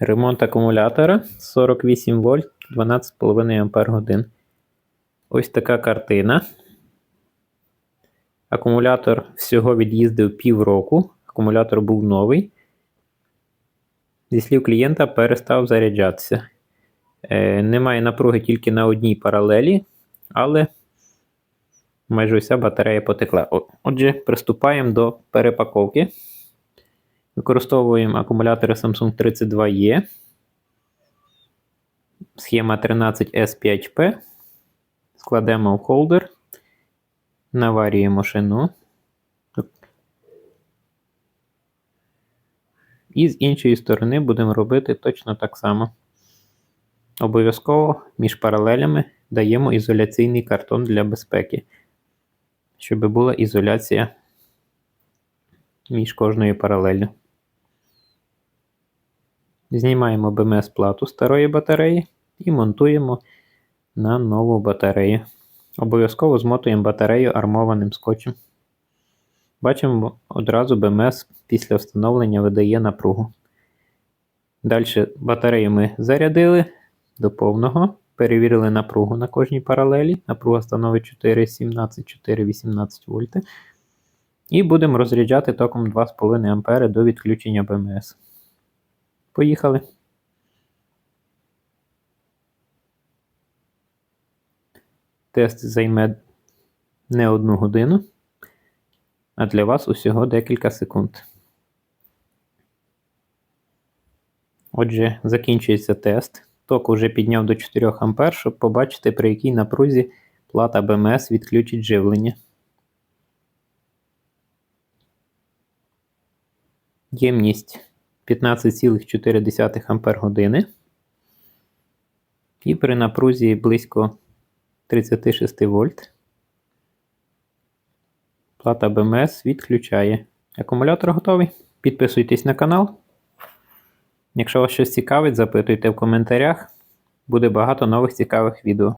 Ремонт акумулятора 48 вольт 12,5 ампер годин. Ось така картина. Акумулятор всього від'їздив півроку. Акумулятор був новий. Зі слів клієнта перестав заряджатися. Е, немає напруги тільки на одній паралелі, але майже вся батарея потекла. Отже, приступаємо до перепаковки. Використовуємо акумулятори Samsung 32E. Схема 13S5P. Складемо в холдер. Наварюємо шину. І з іншої сторони будемо робити точно так само. Обов'язково між паралелями даємо ізоляційний картон для безпеки, щоб була ізоляція між кожною паралеллю. Знімаємо БМС плату старої батареї і монтуємо на нову батарею. Обов'язково змотуємо батарею армованим скотчем. Бачимо, одразу БМС після встановлення видає напругу. Далі батарею ми зарядили до повного, перевірили напругу на кожній паралелі. Напруга становить 4,17, 4,18 вольти. І будемо розряджати током 2,5 А до відключення БМС. Поїхали. Тест займе не одну годину, а для вас усього декілька секунд. Отже, закінчується тест. Ток уже підняв до 4 А, щоб побачити, при якій напрузі плата БМС відключить живлення. Ємність 15,4 Ампер. І при напрузі близько 36 вольт. Плата БМС відключає. Акумулятор готовий. Підписуйтесь на канал. Якщо вас щось цікавить, запитуйте в коментарях. Буде багато нових цікавих відео.